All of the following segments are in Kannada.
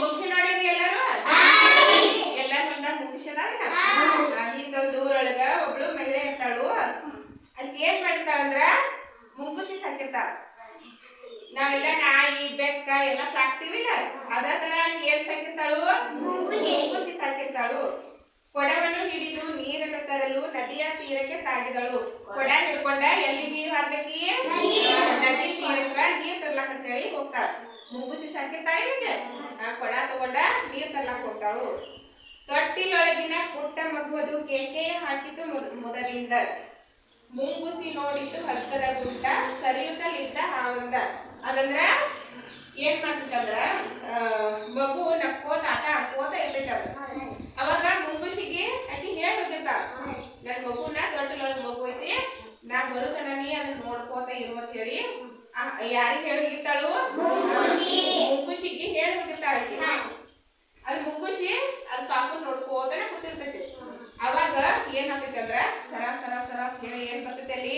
ಮುಗಿಸಿ ನೋಡಿರಿ ಎಲ್ಲರೂ? ಎಲ್ಲ ಮಂದ ಮುಗಿಸದಾಳ ಹಿಂದೊಂದು ಊರೊಳಗ ಒಬ್ಳು ಮಹಿಳೆ ಇರ್ತಾಳು. ಅದಕ್ಕೆ ಏನ್ ಮಾಡ್ತಾಳ ಅಂದ್ರ ಮುಂಗುಸಿ ಸಾಕಿರ್ತಾಳ. ನಾವೆಲ್ಲ ನಾಯಿ ಬೆಕ್ಕ ಎಲ್ಲ ಸಾಕ್ತಿವಿಲ್ಲ ಅದ ತರ ಏನ್ ಸಾಕಿರ್ತಾಳು? ಮುಂಗುಸಿ. ಸಾಕಿರ್ತಾಳು. ಕೊಡವನ್ನು ಹಿಡಿದು ನೀರನ್ನು ತರಲು ನದಿಯ ತೀರಕ್ಕೆ ಸಾಗಿದಳು. ಕೊಡ ಹಿಡ್ಕೊಂಡ ಎಲ್ಲಿಗೆ ಹಾಕಿ ನದಿ ತೀರಕ್ಕ ನೀರ್ ತರ್ಲಾಕ ಅಂತೇಳಿ ಹೋಗ್ತಾಳ. ಮುಂಗುಸಿ ಸಂಕೇತ ಆ ಕೊಡ ತಗೊಂಡ ನೀರ್ ತರ್ಲಾಕ ಹೋಗ್ತಾಳು. ತೊಟ್ಟಿಲೊಳಗಿನ ಪುಟ್ಟ ಮಗುವದು ಕೇಕೆ ಹಾಕಿತು ಮೊದಲಿಂದ. ಮುಂಗುಸಿ ನೋಡಿತು ಹತ್ತದ ಗುಡ್ಡ ಸರಿಯುತ್ತಲಿದ್ದ ಹಾವಂದ ಅದಂದ್ರ ಏನ್ ಮಾಡ್ತಿತ್ತಂದ್ರ ಮಗು ನಕ್ಕೋತ ಆಟ ಆಡ್ಕೋತ ಇರ್ತೈತಿ ಅದ ಅವಾಗ ಮುಂಗುಸಿಗೆ ಆಕಿ ಹೇಳ್ ಹೋಗಿರ್ತಾಳ ನನ್ ಮಗುನ ತೊಟ್ಟಿಲೊಳಗ ಮಗು ಐತಿ ನಾ ಬರುತನ ನೀ ಅದನ್ನ ನೋಡ್ಕೋತ ಇರು ಅಂತ ಹೇಳಿ ಯಾರಿಗೆ ಹೇಳಿ ಹೋಗಿರ್ತಾಳು ಮುಂಗುಸಿಗೆ ಹೇಳಿ ಹೋಗಿರ್ತಾಳ ಆಕಿ ಅಲ್ಲಿ ಮುಂಗುಸಿ ಅದ್ ಪಾಪ ನೋಡ್ಕೋತಾನೆ ಕೂತಿರ್ತೈತಿ. ಅವಾಗ ಏನ್ ಆಗ್ತೈತಿ ಅಂದ್ರ ಸರ ಸರ ಸರ ಕೇಳಿ ಹೇಳಿ ಏನ್ ಬರ್ತೈತಿ ಅಲ್ಲಿ?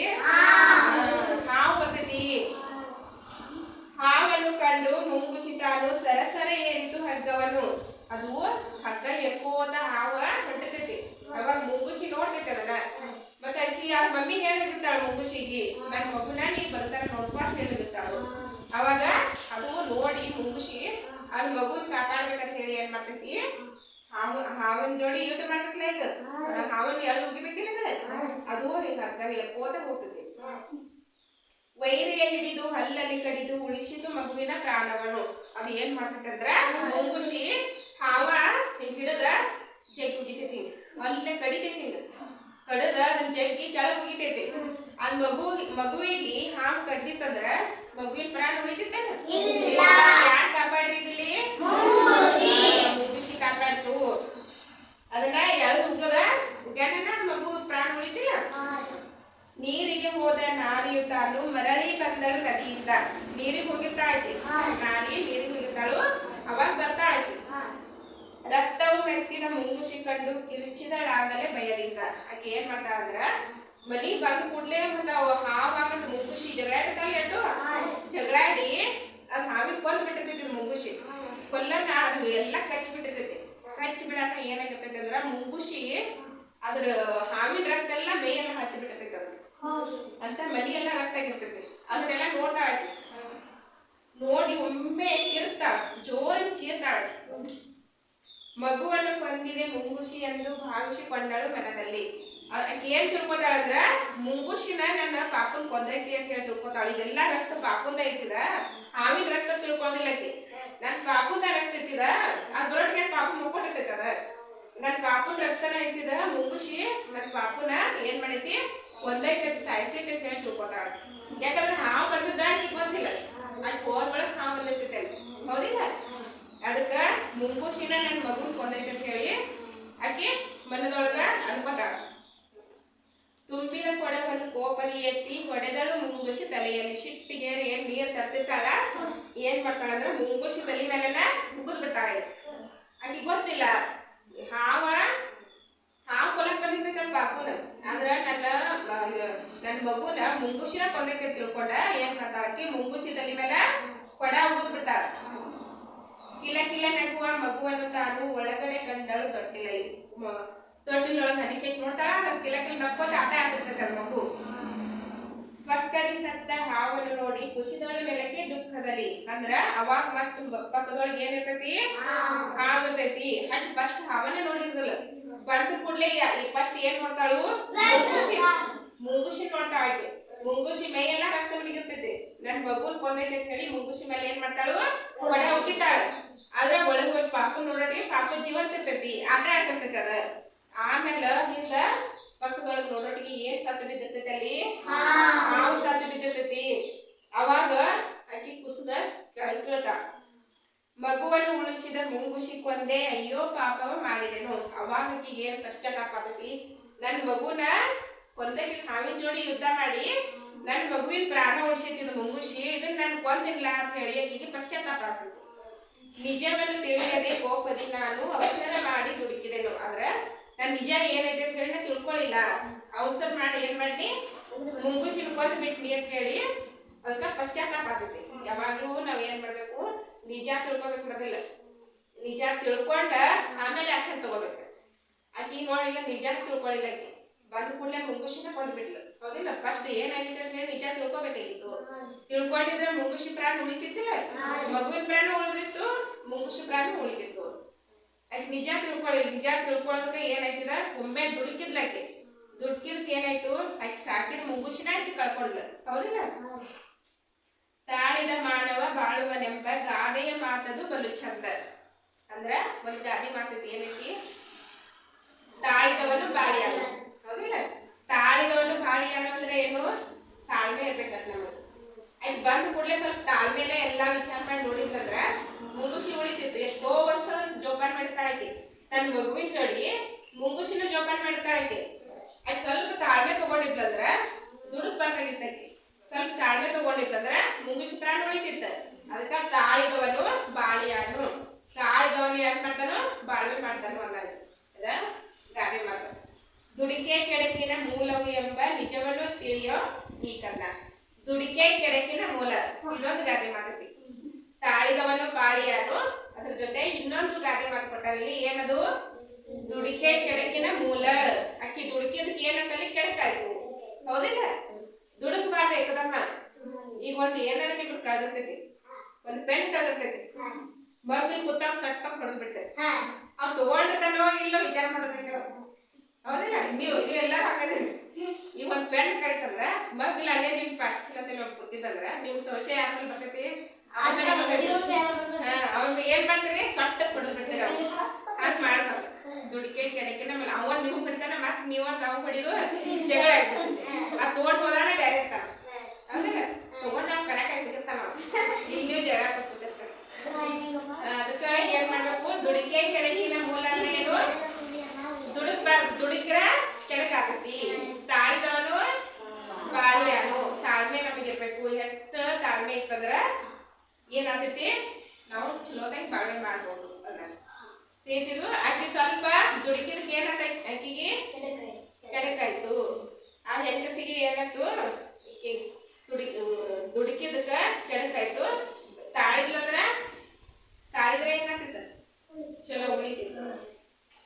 ಹಾವು ಬರ್ತೈತಿ. ಹಾವನ್ನು ಕಂಡು ಮುಂಗುಶಿ ತಾನು ಸರಸರ ಏರಿತು ಹಗ್ಗವನ್ನು. ಅದು ಹಗ್ಗ ಎಕ್ಕೋತ ಹಾವ ಹೊಂಟತೈತಿ ಅವಾಗ ಮುಂಗುಶಿ ನೋಡ್ತೈತಿ ಅದನ್ನ. ಆ ಮಮ್ಮಿ ಹೇಳಿರ್ತಾಳ ಮುಂಗುಸಿಗೆ, ನನ್ನ ಮಗುನ ನೀ ಬರ್ತಾರ ನೋಡ್ಕೊ ಹೇಳಿರ್ತಾಳು ಅವಾಗ ಅದು ನೋಡಿ ಮುಂಗುಸಿ, ಅದ್ ಮಗುನ್ ಕಾಪಾಡ್ಬೇಕಂತ ಹೇಳಿ ಏನ್ ಮಾಡ್ತೈತಿ? ಹಾವು ಹಾವನ್ ಜೋಡಿ ಯುದ್ಧ ಮಾಡ್ತೈತಿಲ್ಲ ಈಗ? ಹಾವನ್ ಎಳ್ದು ಉಗಿಬೇಕಿಲ್ಲ ಅದು ಹಿಂಗ ಹಗ್ಗ ಎಕ್ಕೋತ ಹೋಗ್ತೈತಿ. ವೈರಿಯ ಹಿಡಿದು, ಹಲ್ಲಲ್ಲಿ ಕಡಿದು ಉಳಿಸಿತು ಮಗುವಿನ ಪ್ರಾಣವನು. ಅದು ಏನ್ ಮಾಡ್ತೈತಂದ್ರ ಮುಂಗುಶಿ ಹಾವ ಹಿಂಗ್ ಹಿಡದ ಜಗ್ ಉಗಿತೈತಿ ಅಲ್ಲೇ ಕಡಿತೈತಿ ಕಡದ ಅದನ್ನ ಜಗ್ಗಿ ಕೆಳಗೆ ಉಗಿತೈತಿ ಅದ್ ಮಗು ಮಗುವಿಗೆ ಹಾವು ಕಡ್ದಿತ್ತಂದ್ರ ಮಗುವಿನ ಪ್ರಾಣ ಉಳಿತೈತೇನ ಯಾಕೆ ಕಾಪಾಡ್ರಿ ಇಲ್ಲಿ ಮುಂಗುಸಿ ಕಾಪಾಡ್ತು. ಅದನ್ನ ಯಾರು ಉಗ್ಗದ? ಉಗ್ಯಾನ ಮಗು ಪ್ರಾಣ ಉಳಿತಿಲ್ಲ? ನೀರಿಗೆ ಹೋದ ನಾರಿಯು ತಾನು ಮರಳಿ ಬಂದಳು ನದಿಯಿಂದ. ನೀರಿಗೆ ಹೋಗಿರ್ತಾಳೈತಿ ನಾರಿ ನೀರಿಗೆ ಹೋಗಿರ್ತಾಳು. ಅವಾಗ ಬರ್ತಾಳೈತಿ ರಕ್ತವು ಮೆತ್ತಿನ ಮುಂಗುಸಿ ಕಂಡು ಕಿರುಚಿದಳಾಗಲೇ ಬಯಲಿಂದ ಆಕೆ ಏನ್ ಮಾಡ್ತಾ ಅಂದ್ರ ಮನಿ ಬಂದ ಕೂಡ್ಲೇ ಮತ್ತ ಅವ ಹಾವ್ ಮತ್ತ ಮುಂಗುಸಿ ಜಗಳಾಡ್ತಾಳೆ ಎರಡು ಜಗಳಾಡಿ ಅದ್ ಹಾವಿಗೆ ಕೊಲ್ ಬಿಟ್ಟಿರ್ತೈತಿ ಮುಂಗುಸಿ ಕೊಲ್ಲನ್ನ ಅದು ಎಲ್ಲ ಕಚ್ಚಿ ಬಿಟ್ಟಿರ್ತೈತಿ. ಕಚ್ಚಿ ಬಿಡಾಕ ಏನಾಗಿರ್ತೈತಿ ಅಂದ್ರ ಮುಂಗುಸಿ ಅದ್ರ ಹಾವಿನ ರಕ್ತ ಎಲ್ಲ ಮೇಯೆಲ್ಲ ಹತ್ತಿ ಬಿಟ್ಟಿರ್ತೈತಿ ಅದು. ಅಂತ ಮನಿ ಎಲ್ಲ ರಕ್ತ ಆಗಿರ್ತೈತಿ ಅದನ್ನೆಲ್ಲ ನೋಡ್ತಾಳ ನೋಡಿ ಒಮ್ಮೆ ಕಿರಿಸ್ತಾಳ, ಜೋರಾಗಿ ಚೀರ್ತಾಳ. ಮಗುವನ್ನು ಕೊಂದಿದೆ ಮುಂಗುಸಿ ಎಂದು ಭಾವಿಸಿಕೊಂಡಳು ಮನದಲ್ಲಿ. ಆಕೆ ಏನ್ ತಿಳ್ಕೊತಾಳಂದ್ರ ಮುಂಗುಸಿನ ನನ್ನ ಪಾಪನ್ ಕೊಂದೈತಿ ಅಂತ ಹೇಳಿ ತಿಳ್ಕೊತಾಳ. ಇದೆಲ್ಲ ರಕ್ತ ಪಾಪುಂದ ಐತಿದ ಹಾವಿನ ರಕ್ತ ತಿಳ್ಕೊಂಡಿಲ್ಲ ಆಕಿ. ನನ್ ಪಾಪುದ ರಕ್ತ ಐತಿದ ಅದ್ರೊಳಗೆ ಪಾಪ ಮುಕ್ಕೊಂಡಿರ್ತೈತಿ ಅದ ನನ್ ಪಾಪುನ ರಕ್ತನ ಐತಿದ ಮುಂಗುಸಿ ನನ್ ಪಾಪುನ ಏನ್ ಮಾಡೈತಿ ಒಂದೈತಿ ಸಾಯಿಸೈತಿ ಅಂತ ಹೇಳಿ ತಿಳ್ಕೊತಾಳ. ಯಾಕಂದ್ರೆ ಹಾವು ಬಂದಿದ್ದ ಆಕಿ ಗೊತ್ತಿಲ್ಲ. ಅಲ್ಲಿ ಕೋಲ್ ಒಳಗ್ ಹಾವು ಅಲ್ಲಿ ಹೌದಿಲ್ಲ? ಅದಕ್ಕ ಮುಂಗುಸಿನ ನನ್ನ ಮಗುನ ಕೊಂದೈತಿ ಅಂತ ಹೇಳಿ ಆಕಿ ಮನದೊಳಗ ತುಂಬಿನ ಕೊಡೆ ಕೊಡವನ್ನು ಕೋಪರಿ ಎತ್ತಿ ಹೊಡೆದಳು ಮುಂಗುಸಿ ತಲೆಯಲ್ಲಿ. ಶಿಟ್ಟಿಗೆ ಏನ್ ನೀರ್ ತರ್ತಿರ್ತಾಳ? ಏನ್ ಮಾಡ್ತಾಳ ಅಂದ್ರ ಮುಂಗುಸಿ ತಲೆ ಮೇಲೆಲ್ಲ ಮುಗಿದ್ ಬಿಡ್ತಾಳ. ಆಕಿ ಗೊತ್ತಿಲ್ಲ. ಹಾವ, ಹಾವು ಕೊಲಕ್ ಬಂದಿರ್ತೈತೆ ಪಾಪುನ ಅಂದ್ರ ನನ್ನ ನನ್ನ ಮಗುನ ಮುಂಗುಸಿನ ಅಂತ ತಿಳ್ಕೊಂಡ ಏನ್ ಮಾಡ್ತಾಳ ಆಕಿ? ಮುಂಗುಸಿ ತಲೆ ಮೇಲೆ ಕೊಡ ಉಗಿದ್ ಬಿಡ್ತಾಳ. ಕಿಲ ಕಿಲ ನಗುವ ಮಗುವನ್ನು ತಾನು ಒಳಗಡೆ ಕಂಡಳು ತೊಟ್ಟಿಲ ತೊಟ್ಟಿಲೊಳಗೆ ಹನಿಕೆ ನೋಡ್ತಾ ಕಿಲ ಕಿಲ ನಕ್ಕೋತ ಆಟ ಆಡ್ತಿರ್ತೈತೆ ಅದ್ ಮಗು. ಪಕ್ಕದಿ ಸತ್ತ ಹಾವನ್ನು ನೋಡಿ ಕುಸಿದಳು ನೆಲಕ್ಕೆ ದುಃಖದಲ್ಲಿ. ಅಂದ್ರ ಅವಾಗ ಮತ್ತ ಪಕ್ಕದೊಳಗೆ ಏನಿರ್ತೈತಿ? ಹಾವು ಇರ್ತೈತಿ ಅದ್ ಫಸ್ಟ್ ಹಾವನ್ನ ನೋಡಿರ್ದಲ್ಲ ಬಂದ ಕೂಡ್ಲೆ ಫಸ್ಟ್ ಏನ್ ಮಾಡ್ತಾಳು? ಮುಂಗುಸಿ ಮುಂಗುಸಿ ನೋಡ್ತಾ ಆಯ್ತು ಮುಂಗುಸಿ ಎಲ್ಲ ರಕ್ತ ಬಿಡಿಗಿರ್ತೈತಿ ನನ್ ಮಗುನ್ ಕೊಂದೈತೆ ಅಂತ ಹೇಳಿ ಮುಂಗುಸಿ ಮೇಲೆ ಏನ್ ಮಾಡ್ತಾಳು? ಹೊಡೆ ಹೋಗಿತ್ತಾಳ ಅದ್ರ ಒಳಗ್ ಹೋಗಿ ಪಾಪು ನೋಡಟಿ ಪಾಪು ಜೀವಂತ ಇರ್ತೈತಿ. ಆಟ ಆಡ್ತಿರ್ತೈತಿ ಅದ. ಆಮೇಲೆ ಹಿಂದ ಪಕ್ಕದೊಳಗ್ ನೋಡೋಟಿಗೆ ಏನ್ ಸತ್ತು ಬಿದ್ದಿರ್ತೈತಿ ಅಲ್ಲಿ? ಹಾವು ಸತ್ತು ಬಿದ್ದಿರ್ತೈತಿ. ಅವಾಗ ಅಕ್ಕಿ ಕುಸದ ಕೆಳಗ್ ಬೀಳ್ತಾಳ ಮಗುವನ್ನು ಉಳಿಸಿದ ಮುಂಗುಸಿ ಕೊಂದೆ ಅಯ್ಯೋ ಪಾಪವ ಮಾಡಿದೆನು. ಅವಾಗ ಅಕ್ಕಿಗೆ ಏನ್ ಪಶ್ಚಾತ್ತಾಪ ಆಗತಿ ನನ್ ಮಗುನ ಕೊಂದೈತಿ ಹಾವಿನ ಜೋಡಿ ಯುದ್ಧ ಮಾಡಿ ನನ್ನ ಮಗುವಿನ ಪ್ರಾಣ ಉಳಿಸಿದ್ದು ಮುಂಗುಸಿ ಇದನ್ನ ನಾನು ಕೊಂದಿಲ್ಲ ಅಂತ ಹೇಳಿ ಈಗ ಪಶ್ಚಾತ್ತಾಪ ಆಗ್ತದೆ. ನಿಜವನ್ನು ತಿಳಿಯದೆ ಕೋಪದಿ ನಾನು ಅವಸರ ಮಾಡಿ ದುಡುಕಿದೆನು. ಆದ್ರೆ ನಾನು ನಿಜ ಏನೈತೆ ಅಂತ ಹೇಳಿ ನಾ ತಿಳ್ಕೊಳ್ಳಿಲ್ಲ ಅವಸರ ಮಾಡಿ ಏನ್ ಮಾಡಿ ಮುಂಗುಸಿ ಕೊಂದ್ ಬಿಟ್ನಿ ಅಂತ ಹೇಳಿ ಅದಕ್ಕ ಪಶ್ಚಾತ್ತಾಪ ಆಗ್ತೈತಿ ಯಾವಾಗ್ಲೂ ನಾವ್ ಏನ್ ಮಾಡ್ಬೇಕು? ನಿಜ ತಿಳ್ಕೊಬೇಕು ಮೊದಲ. ನಿಜ ತಿಳ್ಕೊಂಡ ಆಮೇಲೆ ಆಕ್ಷನ್ ತಗೋಬೇಕು. ಆಕಿ ನೋಡಿ ಈಗ ನಿಜ ತಿಳ್ಕೊಳ್ಳಿಲ್ಲ ಬಂದ ಕೂಡಲೇ ಮುಂಗುಶಿನ ಕೊಂದ್ಬಿಟ್ಲು ಹೌದಿಲ್ಲ ಫಸ್ಟ್ ಏನಾಗಿದೆ ಅಂತ ಹೇಳಿ ನಿಜ ತಿಳ್ಕೊಬೇಕಾಗಿತ್ತು. ತಿಳ್ಕೊಂಡಿದ್ರೆ ಮುಂಗುಶಿ ಪ್ರಾಣ ಉಳಿತಿತ್ತಲ್ಲ? ಮಗುವಿನ ಪ್ರಾಣ ಉಳಿದಿತ್ತು ಮುಂಗುಶಿ ಪ್ರಾಣ ಉಳಿತಿತ್ತು ಆಕೆ ನಿಜ ತಿಳ್ಕೊಳ್ಳಿ. ನಿಜ ತಿಳ್ಕೊಳ್ಳೋದಕ್ಕೆ ಏನಾಯ್ತಿದ? ಒಮ್ಮೆ ದುಡುಕಿದ್ಲಾಕೆ ದುಡುಕಿದ್ಕೆ ಏನಾಯ್ತು? ಆಕೆ ಸಾಕಿದ ಮುಂಗುಶಿನ ಆಕೆ ಕಳ್ಕೊಂಡ್ಲು ಹೌದಿಲ್ಲ? ತಾಳಿದ ಮಾನವ ಬಾಳುವ ನೆಂಪ ಗಾದೆಯ ಮಾತದು ಬಲು ಚಂದ ಅಂದ್ರ ಒಂದ್ ಗಾದೆ ಮಾತೈತಿ ಏನೈತಿ? ತಾಳಿದವನು ಬಾಳಿಯಾನು ಹೌದಿಲ್ಲ? ತಾಳಿದವನು ಬಾಳಿ ಅಂದ್ರೆ ಏನು? ತಾಳ್ಮೆ ಇರ್ಬೇಕಂತ ನಮಗೆ ಆಯ್ತು, ಬಂದ ಕೂಡಲೇ ಸ್ವಲ್ಪ ತಾಳ್ಮೆಲೆ ಎಲ್ಲಾ ವಿಚಾರ ಮಾಡಿ ನೋಡಿದ್ರಂದ್ರ ಮುಂಗುಸಿ ಉಳಿತಿತ್ತು. ಎಷ್ಟೋ ವರ್ಷ ಜೋಪಾನ ಮಾಡ್ತಾ ಐತಿ ತನ್ನ ಮಗುವಿನ ಜೋಡಿ ಮುಂಗುಸಿನ ಜೋಪಾನ ಮಾಡ್ತಾ ಐತಿ ಆಯ್ತು, ಸ್ವಲ್ಪ ತಾಳ್ಮೆ ತಗೊಂಡಿದ್ಲಂದ್ರ ದುಡುಕ್ ಬೇಕಾಗಿತ್ತು ಸ್ವಲ್ಪ ತಾಳ್ಮೆ ತಗೊಂಡಿದ್ಲಂದ್ರ ಮುಂಗುಸಿ ಪ್ರಾಣ ಉಳಿತಿತ್ತ. ಅದಕ್ಕ ತಾಳಿದವನು ಬಾಳಿಯಾನು ತಾಳಿದವನು ಏನ್ ಮಾಡ್ತಾನೋ? ಬಾಳ್ವೆ ಮಾಡ್ತಾನೋ ಅನ್ನೋದು ಅದ ಗಾದೆ ಮಾತು. ದುಡಿಕೆ ಕೆಡಕಿನ ಮೂಲವು ಎಂಬ ನಿಜವನ್ನು ತಿಳಿಯೋ ಈ ಕನ್ನ ದುಡಿಕೆ ಕೆಡಕಿನ ಮೂಲ. ಇದೊಂದು ಗಾದೆ ಮಾತೈತಿ ತಾಳಿದವನು ಪಾಳಿಯಾರು. ಅದ್ರ ಜೊತೆ ಇನ್ನೊಂದು ಗಾದೆ ಮಾತು ಕೊಟ್ಟಾರ ಇಲ್ಲಿ ಏನದು? ದುಡಿಕೆ ಕೆಡಕಿನ ಮೂಲ. ಅಕ್ಕಿ ದುಡುಕಿದಕ್ಕೆ ಏನಂತಲ್ಲಿ ಕೆಡಕಾಯ್ತು. ಹೌದಿಲ್ಲ? ದುಡುಕ್ಬಾರ್ದು ಏಕದಮ್ಮ ಈಗ ಒಂದು ಏನಾರ ನಿಮ್ಗೆ ಕಳ್ದಿರ್ತೈತಿ ಒಂದು ಪೆನ್ ಕಳ್ದಿರ್ತೈತಿ ಮಗ್ಳಿಗೆ ಕುತ್ತಾಗ ಸಟ್ಟ ಹೊಡೆದ್ ಬಿಡ್ತೈತಿ ಅವ್ನು ತಗೊಂಡಿರ್ತಾನೋ ಇಲ್ಲೋ ವಿಚಾರ ಮಾಡೋದಿಲ್ಲ ಹೌದಿಲ್ಲ ನೀವು ನೀವೆಲ್ಲ ಹಾಕದಿರಿ ಈ ಒಂದ್ ಪೆನ್ ಕಳಿತಂದ್ರ ಮಗ್ಲ ಅಲ್ಲೇ ನಿಮ್ ಪಾಠಶಾಲೆ ಒಳಗ್ ಕೂತಿದಂದ್ರ ನಿಮ್ ಸಂಶಯ ಯಾರ ಮೇಲೆ ಬರ್ತೈತಿ ಅವ್ನ ಏನ್ ಮಾಡ್ತೀರಿ? ಸೊಟ್ಟ ಅದ್ ಅವ್ನು ಹಂಗ್ ಮಾಡ್ಬಾರ್ದು ದುಡಿಕೆ ಕೆಡಕೆ ನಮ್ಮಲ್ಲಿ ಅವ ನೀವು ಹೊಡಿತಾನ ಮತ್ ನೀವ್ ಅವ್ ಹೊಡಿದು ಜಗಳ ಆ ತಗೊಂಡ್ ಹೋದಾನ ಬ್ಯಾರೆ ಇರ್ತಾನ ಹೌದಿಲ್ಲ ತಗೊಂಡ್ ನಾವ್ ಕಡಕಾಗಿ ಬಿಟ್ಟಿರ್ತಾನ ಅವ. ಇಲ್ಲಿ ನೀವು ಜಗಳ ಕೂತಿರ್ತಾರ ಅದಕ್ಕ ಏನ್ ಮಾಡ್ಬೇಕು ದುಡಿಕೆ ಕೆಡಕಿನ ಮೂಲ ಅಂದ್ರೆ ಏನು ದುಡುಕ್ಬಾರ್ದು ಕೆಳಕಾಗತಿ ಕೆಡಕಾಕತಿ ಬಾಲ್ಯಾನು. ತಾಳ್ಮೆ ನಮಗಿರ್ಬೇಕು. ಹೆಚ್ಚ ತಾಳ್ಮೆ ಇತ್ತಂದ್ರ ಏನಾಗ್ತೈತಿ? ನಾವು ಚಲೋದಂಗ್ ಬಾಳ್ವೆ ಮಾಡ್ಬೋದು ಅದ್ರ ತಿಳಿತಿದ್ದು ಆಕಿ ಸ್ವಲ್ಪ ದುಡುಕಿರ್ಗೆ ಏನಾಗ್ತೈತಿ ಆಕಿಗೆ? ಕೆಳಕಾಯ್ತು ಆ ಹೆಂಗಸಿಗೆ ಏನಾಯ್ತು? ಈಕಿ ದುಡಿ ದುಡುಕಿದಕ್ಕ ಕೆಡಕಾಯ್ತು. ತಾಳಿದ್ಲಂದ್ರ ತಾಳಿದ್ರೆ ಏನಾಗ್ತೈತ ಚಲೋ ಉಳಿತಿತ್ತು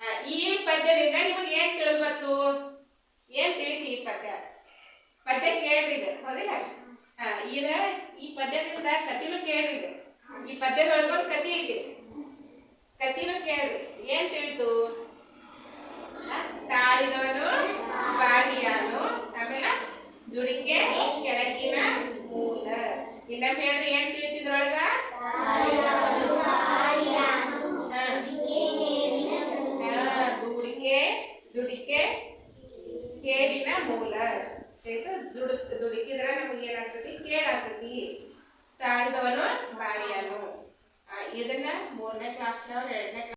ಆ, ಈ ಪದ್ಯದಿಂದ ನಿಮಗೆ ಏನ್ ತಿಳಿದ್ಬತ್ತು ಏನ್ ತಿಳಿತಿ ಈ ಪದ್ಯ? ಪದ್ಯ ಕೇಳ್ರಿ ಈಗ ಹೌದಿಲ್ಲ? ಈಗ ಈ ಪದ್ಯದಿಂದ ಕತಿಲು ಕೇಳ್ರಿ ಈಗ ಈ ಪದ್ಯದೊಳಗೊಂದು ಕತಿ ಐತಿ. ಕಥೆನು ಕೇಳ್ರಿ, ಏನ್ ತಿಳಿತು? ದುಡಿಕೆ ಕೇಡಿನ ಮೂಲ ಆಯ್ತು ದುಡುಕ್ ದುಡುಕಿದ್ರ ನಮಗೆ ಏನಾಗ್ತತಿ ಕೇಡಾಗ್ತತಿ ತಾಳಿದವನು ಬಾಳಿಯಾನು ಆ, ಇದನ್ನ ಮೂರನೇ ಕ್ಲಾಸ್ನವ್ರು ಎರಡನೇ